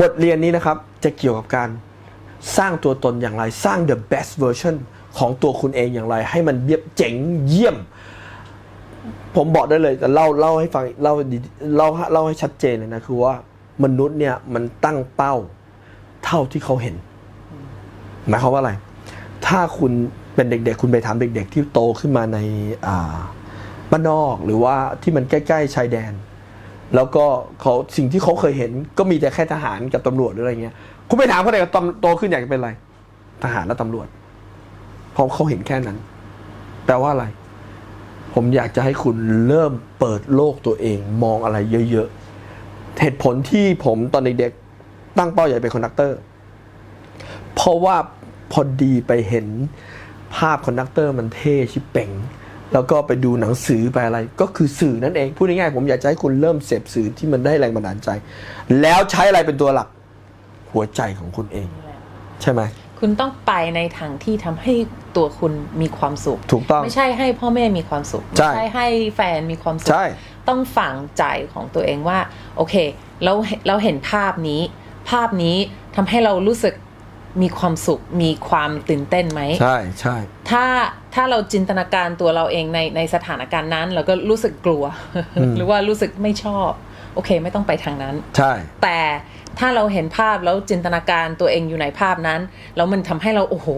บทเรียนนี้นะครับจะเกี่ยวกับการสร้างตัวตนอย่างไรสร้าง the best version ของตัวคุณเองอย่างไร ให้มันเยี่ยมเจ๋งเยี่ยม ผมบอกได้เลยแต่เล่าเล่าให้ฟังเล่าดีเล่าเล่าให้ชัดเจนเลยนะ คือว่ามนุษย์เนี่ยมันตั้งเป้าเท่าที่เขาเห็น หมายความว่าอะไร ถ้าคุณเป็นเด็ก ๆ คุณไปถามเด็ก ๆ ที่โตขึ้นมาในอ่าบ้านนอกหรือว่าที่มันใกล้ ๆ ชายแดน แล้วก็เขาสิ่งที่เขาเคยเห็นก็มีแต่แค่ทหารกับตำรวจหรืออะไรเงี้ย คุณไปถามเขาเด็กโตขึ้นอยากจะเป็นอะไร ทหารและตำรวจเพราะเขาเห็นแค่นั้น แปลว่าอะไร ผมอยากจะให้คุณเริ่มเปิดโลกตัวเองมองอะไรเยอะๆ เหตุผลที่ผมตอนเด็กๆตั้งเป้าอยากเป็นคอนดักเตอร์ เพราะว่าพอดีไปเห็นภาพคอนดักเตอร์มันเท่ชิบเป่ง แล้วก็ไปดูหนังสือไปอะไร ก็คือสื่อนั่นเองพูดง่ายๆผมอยากจะให้คุณเริ่มเสพสื่อที่มันได้แรงบันดาลใจ แล้วใช้อะไรเป็นตัวหลัก หัวใจของคุณเอง ใช่ไหมคุณต้องไปในทางที่ทำให้ตัวคุณมีความสุขถูกต้องไม่ใช่ให้พ่อแม่มีความสุขใช่ไม่ใช่ให้แฟนมีความสุขใช่ต้องฝังใจของตัวเองว่า โอเคเราเราเห็นภาพนี้ ภาพนี้ทำให้เรารู้สึกมีความสุขมีความตื่นเต้นไหมใช่ใช่ ถ้าถ้าเราจินตนาการตัวเราเองในในสถานการณ์นั้น เราก็รู้สึกกลัว หรือว่ารู้สึกไม่ชอบ โอเค ไม่ต้องไปทางนั้น ใช่ แต่ถ้าเราเห็นภาพแล้วจินตนาการตัวเองอยู่ในภาพนั้นแล้วมันทำให้เราโอ้โห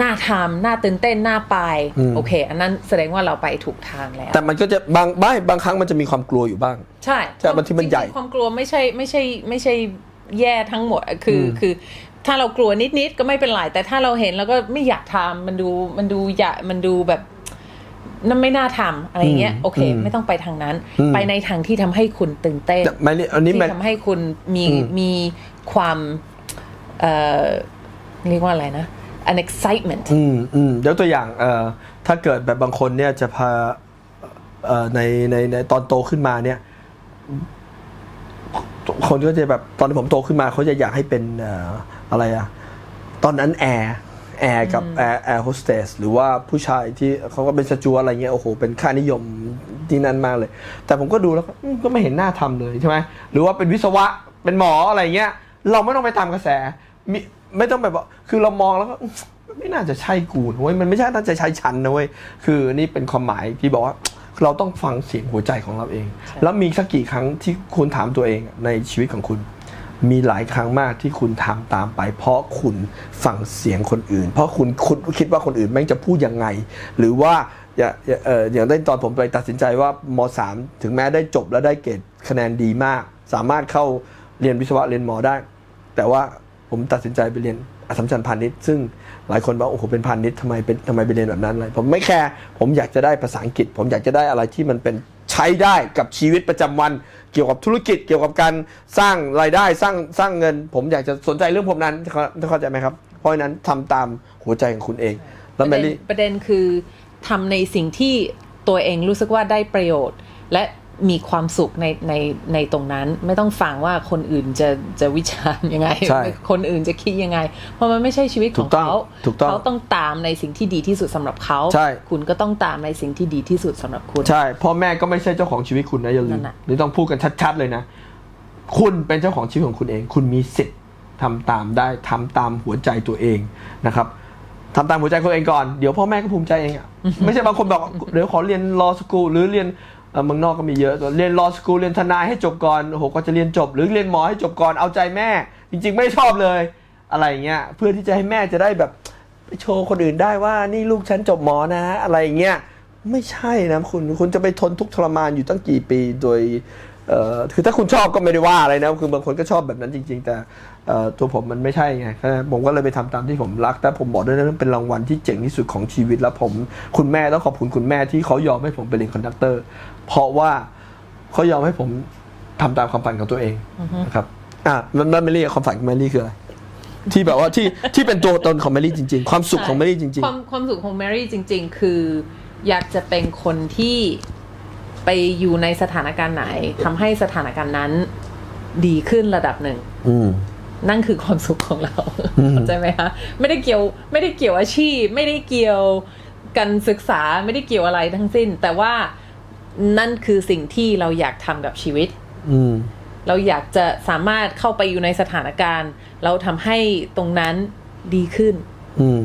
น่าทำน่าตื่นเต้นน่าไปอืมโอเค อันนั้นแสดงว่าเราไปถูกทางแล้ว แต่มันก็จะบางบ้างบางครั้งมันจะมีความกลัวอยู่บ้าง ใช่ใช่บางทีมันใหญ่จริงๆความกลัวไม่ใช่ไม่ใช่ไม่ใช่แย่ทั้งหมดอะคืออมคือ ถ้าเรากลัวนิดๆก็ไม่เป็นไรแต่ถ้าเราเห็นแล้วก็ไม่อยากทำมันดูมันดูอยากมันดูแบบนั่นไม่น่าทำอะไรเงี้ยอืมโอเคอืมไม่ต้องไปทางนั้นอืมไปในทางที่ทำให้คุณตื่นเต้นแต่ไม่นี่อันนี้ที่ไม่ทำให้คุณมีอืมมีความเอ่อเรียกว่าอะไรนะ an excitement อืมอืมยกตัวอย่างเอ่อถ้าเกิดแบบบางคนเนี่ยจะพาเอ่อในในในตอนโตขึ้นมาเนี่ย คนก็จะแบบตอนที่ผมโตขึ้นมาเขาจะอยากให้เป็นเอ่อ อะไรอะตอนนั้นแอร์แอร์กับแอร์แอร์โฮสเตสหรือว่าผู้ชายที่เขาก็เป็นสจวตอะไรเงี้ยโอ้โหเป็นค่านิยมที่นั่นมากเลย แต่ผมก็ดูแล้วก็อืมก็ไม่เห็นหน้าทำเลยใช่ไหมหรือว่าเป็นวิศวะเป็นหมออะไรเงี้ย เราไม่ต้องไปตามกระแสมิไม่ต้องแบบว่าคือเรามองแล้วก็ไม่น่าจะใช่กูนะเว้ยมันไม่ใช่น่าจะใช่ฉันนะเว้ยคือนี่เป็นความหมายที่บอกว่า เราต้องฟังเสียงหัวใจของเราเอง แล้วมีสักกี่ครั้งที่คุณถามตัวเองในชีวิตของคุณ มีหลายครั้งมากที่คุณทำตามไป เพราะคุณฟังเสียงคนอื่น เพราะคุณคุณคิดว่าคนอื่นแม่งจะพูดยังไง หรือว่าอย่าเอออย่างได้ตอนผมไปตัดสินใจว่ามสามถึงแม้ได้จบแล้วได้เกรดคะแนนดีมาก สามารถเข้าเรียนวิศวะเรียนหมอได้ แต่ว่าผมตัดสินใจไปเรียนอสัมชัญพาณิชย์ซึ่งหลายคนบอกโอ้โหเป็นพาณิชย์ทำไมเป็นทำไมไปเรียนแบบนั้นอะไรผมไม่แคร์ผมอยากจะได้ภาษาอังกฤษ ผมอยากจะได้อะไรที่มันเป็น ช้ได้กับชีวิตประจำวัน เกี่ยวกับธุรกิจเกี่ยวกับการสร้างรายได้สร้างสร้างเงิน ผมอยากจะสนใจเรื่องพวกนั้นเข้าเข้าใจไหมครับ เพราะฉะนั้นทำตามหัวใจของคุณเอง แล้วปแมระเด็นรี่ประเด็นคือทำในสิ่งที่ตัวเองรู้สึกว่าได้ประโยชน์ และ มีความสุขในในในตรงนั้น ไม่ต้องฟังว่าคนอื่นจะจะวิจารณ์ยังไง ใช่คนอื่นจะคิดยังไง เพราะมันไม่ใช่ชีวิตขถูองกต้องเขาถูกต้องเขาต้องตามในสิ่งที่ดีที่สุดสำหรับเขาใช่ คุณก็ต้องตามในสิ่งที่ดีที่สุดสำหรับคุณ ใช่พ่อแม่ก็ไม่ใช่เจ้าของชีวิตคุณนะอย่าลืนั่มนน่ะ นี่ต้องพูดกันชัดๆเลยนะ คุณเป็นเจ้าของชีวิตของคุณเอง คุณมีสิทธิ์ทำตามได้ทำตามหัวใจตัวเองนะครับทำตามหัวใจตัวเองก่อนเดี๋ยวพ่อแม่ก็ภูมิใจเองอะไม่ใช่บางคนบอกเดี๋ยวขอเรียน law school หรือเรียน เออมืองนอกก็มีเยอะเรียน law school เรียนทนายให้จบก่อนโอ้โหก็จะเรียนจบ หรือเรียนหมอให้จบก่อนเอาใจแม่ จริง ๆ ไม่ชอบเลย อะไรเงี้ยเพื่อที่จะให้แม่จะได้แบบไปโชว์คนอื่นได้ว่านี่ลูกฉันจบหมอนะ อะไรเงี้ยไม่ใช่นะคุณคุณจะไปทนทุกข์ทรมานอยู่ตั้งกี่ปีโดยคือถ้าคุณชอบก็ไม่ได้ว่าอะไรนะคือบางคนก็ชอบแบบนั้นจริง ๆ แต่ ตัวผมมันไม่ใช่ไงผมก็เลยไปทำตามที่ผมรัก แต่ผมบอกด้วยนะนั่นเป็นรางวัลที่เจ๋งที่สุดของชีวิตแล้วผมคุณแม่ต้องขอบคุณคุณแม่ที่เขายอมให้ผมไปเรียนคอนดักเตอร์ เพราะว่าเขายอมให้ผมทำตามความฝันของตัวเองนะครับอะแล้วแล้วแมรี่ความฝันของแมรี่คืออะไรที่แบบว่าที่ที่เป็นตัวตนของแมรี่จริง ๆ ความสุขของแมรี่จริงความความสุขของแมรี่จริง ๆ คือ อยากจะเป็นคนที่ไปอยู่ในสถานการณ์ไหนทำให้สถานการณ์นั้นดีขึ้นระดับหนึ่งๆอืม นั่นคือความสุขของเราอืมเข้าใจไหมคะไม่ได้เกี่ยวไม่ได้เกี่ยวอาชีพ ไม่ได้เกี่ยวการศึกษาไม่ได้เกี่ยวอะไรทั้งสิ้น แต่ว่านั่นคือสิ่งที่เราอยากทำกับชีวิตอืมเราอยากจะสามารถเข้าไปอยู่ในสถานการณ์ เราทำให้ตรงนั้นดีขึ้นอืม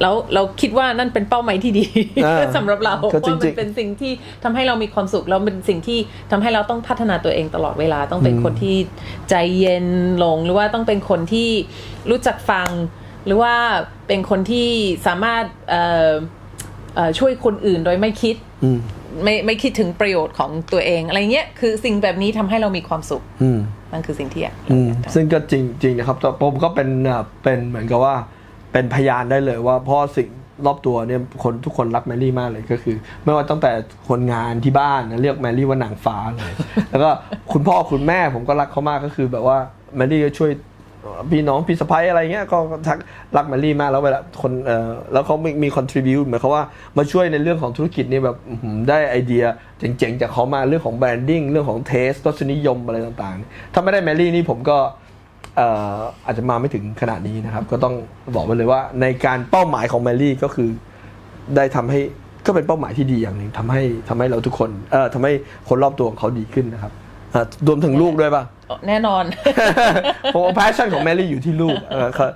แล้วเราคิดว่านั่นเป็นเป้าหมายที่ดีอ่าสำหรับเราก็ว่าจริมันงๆเป็นสิ่งที่ทำให้เรามีความสุขแล้วเป็นสิ่งที่ทำให้เราต้องพัฒนาตัวเองตลอดเวลาต้องเป็นอืมคนที่ใจเย็นลงหรือว่าต้องเป็นคนที่รู้จักฟัง หรือว่าเป็นคนที่สามารถเอ่อเอ่อช่วยคนอื่นโดยไม่คิดอืมไม่ไม่คิดถึงประโยชน์ของตัวเองอะไรเงี้ยคือสิ่งแบบนี้ทำให้เรามีความสุขอืมนั่นคือสิ่งที่อยากอืมอยากทำซึ่งก็จริงจริงนะครับแต่ผมก็เป็นอะเป็นเหมือนกับว่า เป็นพยานได้เลยว่าพราะสิ่งรอบตัวเนี่ยคนทุกคนรักแมรี่มากเลยก็คือ ไม่ว่าตั้งแต่คนงานที่บ้านนะเรียกแมรี่ว่านางฟ้าเลย แล้วก็คุณพ่อคุณแม่ผมก็รักเขามากก็คือแบบว่าแมรี่ก็ช่วยพี่น้องพี่สะพ้ายอะไรเงี้ยก็ทักรักแมรี่มากแล้วเวลาคนเอ่อแล้วเขามีมี contribute หมายความว่ามาช่วยในเรื่องของธุรกิจนี่แบบได้ไอเดียเจ๋งๆ จากเขามาเรื่องของแบรนดิ้งเรื่องของเทสรสนิยมอะไรต่างๆ ถ้าไม่ได้แมรี่นี่ผมก็ อาจจะมาไม่ถึงขนาดนี้นะครับ ก็ต้องบอกไปเลยว่าในการเป้าหมายของแมรี่ก็คือได้ทำให้ก็เป็นเป้าหมายที่ดีอย่างหนึ่งทำให้ทำให้เราทุกคนเอ่อทำให้คนรอบตัวของเขาดีขึ้นนะครับรวมถึงลูกด้วยป่ะ แน่นอนเพราะว่า passion ของแมรี่อยู่ที่ลูกเออเขา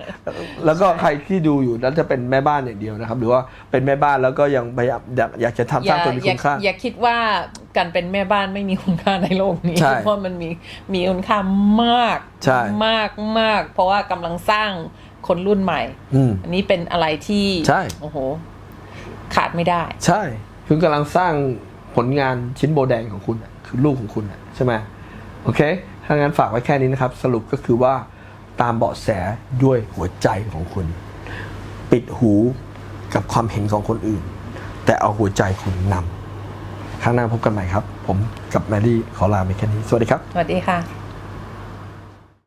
แล้วก็ใครที่ดูอยู่นั้นจะเป็นแม่บ้านอย่างเดียวนะครับ หรือว่าเป็นแม่บ้านแล้วก็ยังพยายามอยากอยากจะทำอสร้าย่างตัวมีอย่าคุณค่า อย่าคิดว่าการเป็นแม่บ้านไม่มีคุณค่าในโลกนี้ ใช่เพราะมันมีมีคุณค่ามากใช่ มากมาก เพราะว่ากำลังสร้างคนรุ่นใหม่ อืม อันนี้เป็นอะไรที่ใช่ โอ้โห ขาดไม่ได้ ใช่ คุณกำลังสร้างผลงานชิ้นโบแดงของคุณน่ะคือลูกของคุณน่ะใช่ไหมโอเค ถ้างั้นฝากไว้แค่นี้นะครับ สรุปก็คือว่าตามเบาะแสด้วยหัวใจของคุณ ปิดหูกับความเห็นของคนอื่น แต่เอาหัวใจคุณนำครั้งหน้าพบกันใหม่ครับ ผมกับแมรี่ขอลาไปแค่นี้ สวัสดีครับ สวัสดีค่ะ